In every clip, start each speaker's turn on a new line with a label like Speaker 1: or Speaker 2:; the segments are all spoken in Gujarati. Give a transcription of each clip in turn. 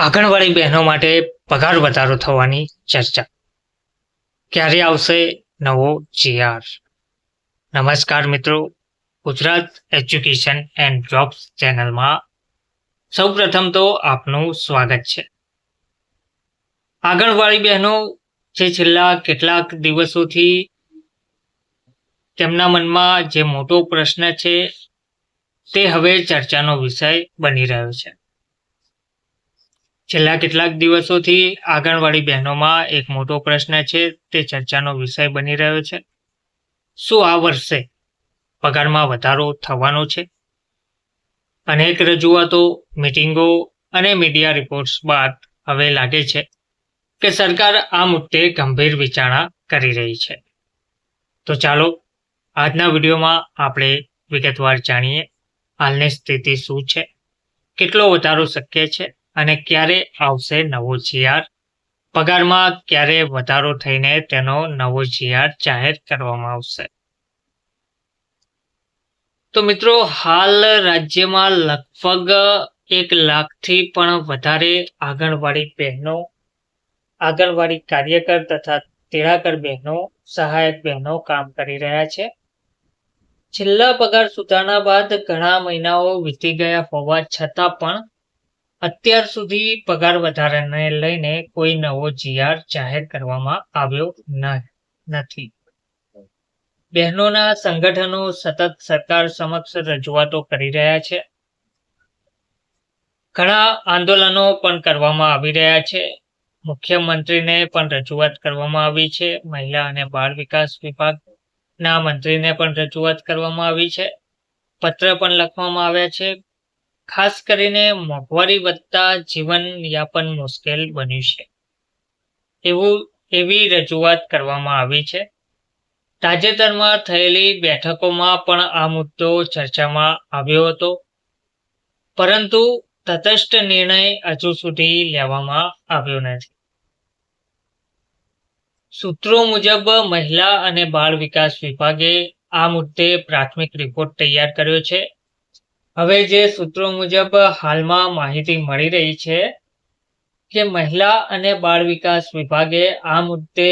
Speaker 1: આંગણવાડી બહેનો માટે પગાર વધારો થવાની ચર્ચા. ક્યારે આવશે નવો જીઆર? નમસ્કાર મિત્રો, ગુજરાત એજ્યુકેશન એન્ડ જોબ્સ ચેનલમાં સૌપ્રથમ તો આપનું સ્વાગત છે. આંગણવાડી બહેનો જે છેલ્લા કેટલાક દિવસોથી તેમના મનમાં જે મોટો પ્રશ્ન છે, તે હવે ચર્ચાનો વિષય બની રહ્યો છે. છેલ્લા કેટલાક દિવસોથી આંગણવાડી બહેનોમાં એક મોટો પ્રશ્ન છે, તે ચર્ચાનો વિષય બની રહ્યો છે. શું આ વર્ષે પગારમાં વધારો થવાનો છે? અનેક રજૂઆતો, મિટિંગો અને મીડિયા રિપોર્ટ્સ બાદ હવે લાગે છે કે સરકાર આ મુદ્દે ગંભીર વિચારણા કરી રહી છે. તો ચાલો, આજના વિડીયોમાં આપણે વિગતવાર જાણીએ, હાલની સ્થિતિ શું છે? કેટલો વધારો શક્ય છે? અને ક્યારે આવશે નવો જીઆર? પગારમાં ક્યારે વધારો થઈને તેનો નવો જીઆર જાહેર કરવામાં આવશે? તો મિત્રો, હાલ રાજ્યમાં લગભગ એક લાખથી પણ વધારે આંગણવાડી બહેનો, આંગણવાડી કાર્યકર તથા તેડાકર બહેનો, સહાયક બહેનો કામ કરી રહ્યા છે. છેલ્લા પગાર સુધારણા બાદ ઘણા મહિનાઓ વીતી ગયા હોવા છતાં પણ અત્યાર સુધી પગાર વધારાને લઈને કોઈ નવો જીઆર જાહેર કરવામાં આવ્યો નથી. બહેનોના સંગઠનો સતત સરકાર સમક્ષ રજૂઆતો કરી રહ્યા છે. ઘણા આંદોલનો પણ કરવામાં આવી રહ્યા છે. મુખ્યમંત્રીને પણ રજૂઆત કરવામાં આવી છે. મહિલા અને બાળ વિકાસ વિભાગના મંત્રીને પણ રજૂઆત કરવામાં આવી છે. પત્ર પણ લખવામાં આવ્યા છે. ખાસ કરીને મોંઘવારી વધતા જીવન યાપન મુશ્કેલ બન્યું છે. એવું, એવી રજૂઆત કરવામાં આવી છે. તાજેતરમાં થયેલી બેઠકોમાં પણ આ મુદ્દો ચર્ચામાં આવ્યો હતો. પરંતુ તટસ્થ નિર્ણય હજુ સુધી લેવામાં આવ્યો નથી. સૂત્રો મુજબ મહિલા અને બાળ વિકાસ વિભાગે આ મુદ્દે પ્રાથમિક રિપોર્ટ તૈયાર કર્યો છે. હવે જે સૂત્રો મુજબ હાલમાં માહિતી મળી રહી છે કે મહિલા અને બાળ વિકાસ વિભાગે આ મુદ્દે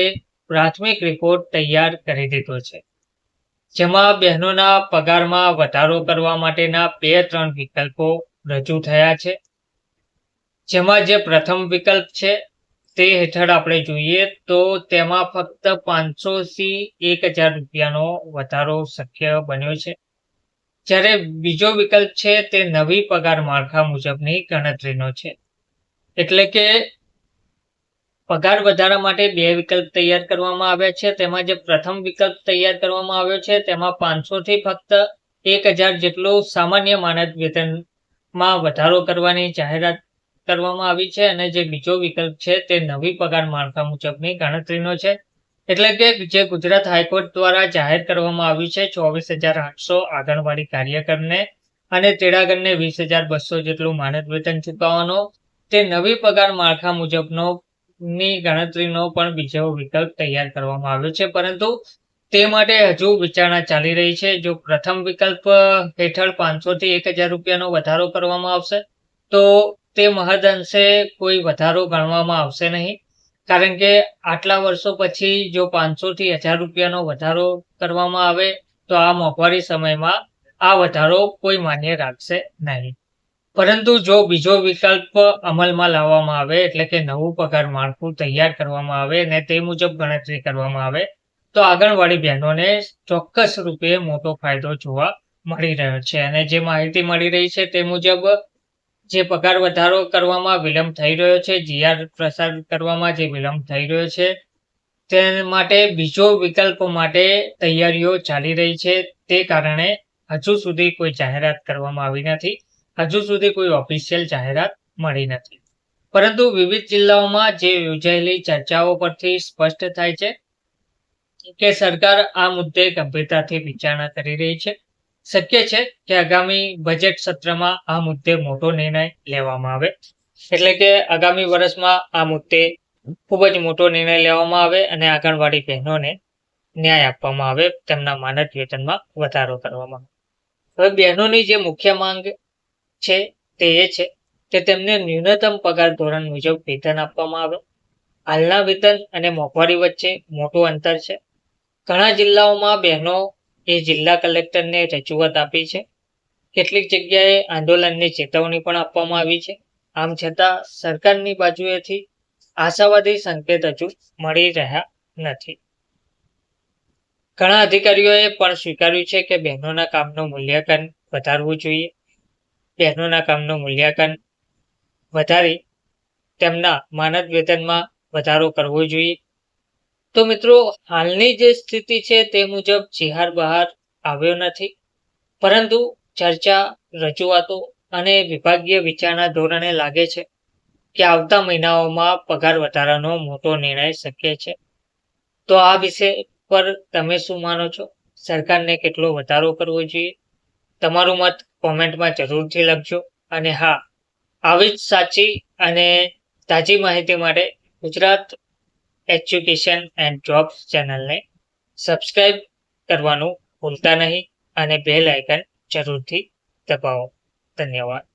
Speaker 1: પ્રાથમિક રિપોર્ટ તૈયાર કરી દીધો છે. જેમાં બહેનોના પગારમાં વધારો કરવા માટેના બે ત્રણ વિકલ્પો રજૂ થયા છે. જેમાં જે પ્રથમ વિકલ્પ છે તે હેઠળ આપણે જોઈએ તો તેમાં ફક્ત પાંચસો થી એક હજાર રૂપિયાનો વધારો શક્ય બન્યો છે. જ્યારે બીજો વિકલ્પ છે તે નવી પગાર માળખા મુજબની ગણતરીનો છે. એટલે કે પગાર વધારા માટે બે વિકલ્પ તૈયાર કરવામાં આવ્યા છે. તેમાં જે પ્રથમ વિકલ્પ તૈયાર કરવામાં આવ્યો છે, તેમાં પાંચસો થી ફક્ત એક હજાર જેટલું સામાન્ય માનદ વેતનમાં વધારો કરવાની જાહેરાત કરવામાં આવી છે. અને જે બીજો વિકલ્પ છે તે નવી પગાર માળખા મુજબની ગણતરીનો છે. એટલે કે જે ગુજરાત હાઈકોર્ટ દ્વારા જાહેર કરવામાં આવ્યું છે, ચોવીસ હજાર આઠસો આંગણવાડી કાર્યકરને અને તેડાગરને વીસ હજાર બસો જેટલું માનદ વેતન ચૂકવવાનો. તે નવી પગાર માળખા મુજબનો ની ગણતરીનો પણ બીજો વિકલ્પ તૈયાર કરવામાં આવ્યો છે, પરંતુ તે માટે હજુ વિચારણા ચાલી રહી છે. જો પ્રથમ વિકલ્પ હેઠળ પાંચસો થી એક હજાર રૂપિયાનો વધારો કરવામાં આવશે, તો તે મહદઅંશે કોઈ વધારો ગણવામાં આવશે નહીં. કારણ કે આટલા વર્ષો પછી જો પાંચસો થી હજાર રૂપિયાનો વધારો કરવામાં આવે, તો આ મોંઘવારી સમયમાં આ વધારો કોઈ માન્ય રાખશે નહીં. પરંતુ જો બીજો વિકલ્પ અમલમાં લાવવામાં આવે, એટલે કે નવું પગાર માળખું તૈયાર કરવામાં આવે અને તે મુજબ ગણતરી કરવામાં આવે, તો આંગણવાડી બહેનોને ચોક્કસ રૂપે મોટો ફાયદો જોવા મળી રહ્યો છે. અને જે માહિતી મળી રહી છે તે મુજબ જે પગાર વધારો કરવામાં વિલંબ થઈ રહ્યો છે, જીઆર પ્રસાર કરવામાં જે વિલંબ થઈ રહ્યો છે, તે માટે બીજો વિકલ્પ માટે તૈયારીઓ ચાલી રહી છે. તે કારણે હજુ સુધી કોઈ જાહેરાત કરવામાં આવી નથી. હજુ સુધી કોઈ ઓફિશિયલ જાહેરાત મળી નથી. પરંતુ વિવિધ જિલ્લાઓમાં જે યોજાયેલી ચર્ચાઓ પરથી સ્પષ્ટ થાય છે કે સરકાર આ મુદ્દે ગંભીરતાથી વિચારણા કરી રહી છે. શક્ય છે કે આગામી બજેટ સત્રમાં આ મુદ્દે મોટો નિર્ણય લેવામાં આવે. એટલે કે આગામી વર્ષમાં આ મુદ્દે ખૂબ જ મોટો નિર્ણય લેવામાં આવે અને આંગણવાડી બહેનોને ન્યાય આપવામાં આવે, તેમના માનદ વેતનમાં વધારો કરવામાં આવે. હવે બહેનોની જે મુખ્ય માંગ છે તે એ છે કે તેમને ન્યૂનતમ પગાર ધોરણ મુજબ વેતન આપવામાં આવે. હાલના વેતન અને મોંઘવારી વચ્ચે મોટું અંતર છે. ઘણા જિલ્લાઓમાં બહેનો એ જિલ્લા કલેક્ટરને રજૂઆત આપી છે. કેટલીક જગ્યાએ આંદોલનની ચેતવણી પણ આપવામાં આવી છે. આમ છતાં, સરકારની બાજુએથી આશાવાદી સંકેત હજુ મળી રહ્યા નથી. ઘણા અધિકારીઓએ પણ સ્વીકાર્યું છે કે બહેનોના કામનું મૂલ્યાંકન વધારવું જોઈએ. બહેનોના કામનું મૂલ્યાંકન વધારી તેમના માનદ વેતનમાં વધારો કરવો જોઈએ. તો મિત્રો, હાલની જે સ્થિતિ છે તે મુજબ ચિહાર બહાર આવ્યો નથી. પરંતુ ચર્ચા, રજૂઆતો અને વિભાગીય વિચારના ધોરણે લાગે છે કે આવતા મહિનાઓમાં પગાર વધારાનો મોટો નિર્ણય શક્ય છે. તો આ વિષય પર તમે શું માનો છો? સરકારને કેટલો વધારો કરવો જોઈએ? તમારું મત કોમેન્ટમાં જરૂરથી લખજો. અને હા, આવી જ સાચી અને તાજી માહિતી માટે ગુજરાત એજ્યુકેશન એન્ડ જોબ્સ ચેનલને સબસ્ક્રાઇબ કરવાનું ભૂલતા નહીં અને બેલ આઇકન જરૂરથી દબાવો. ધન્યવાદ.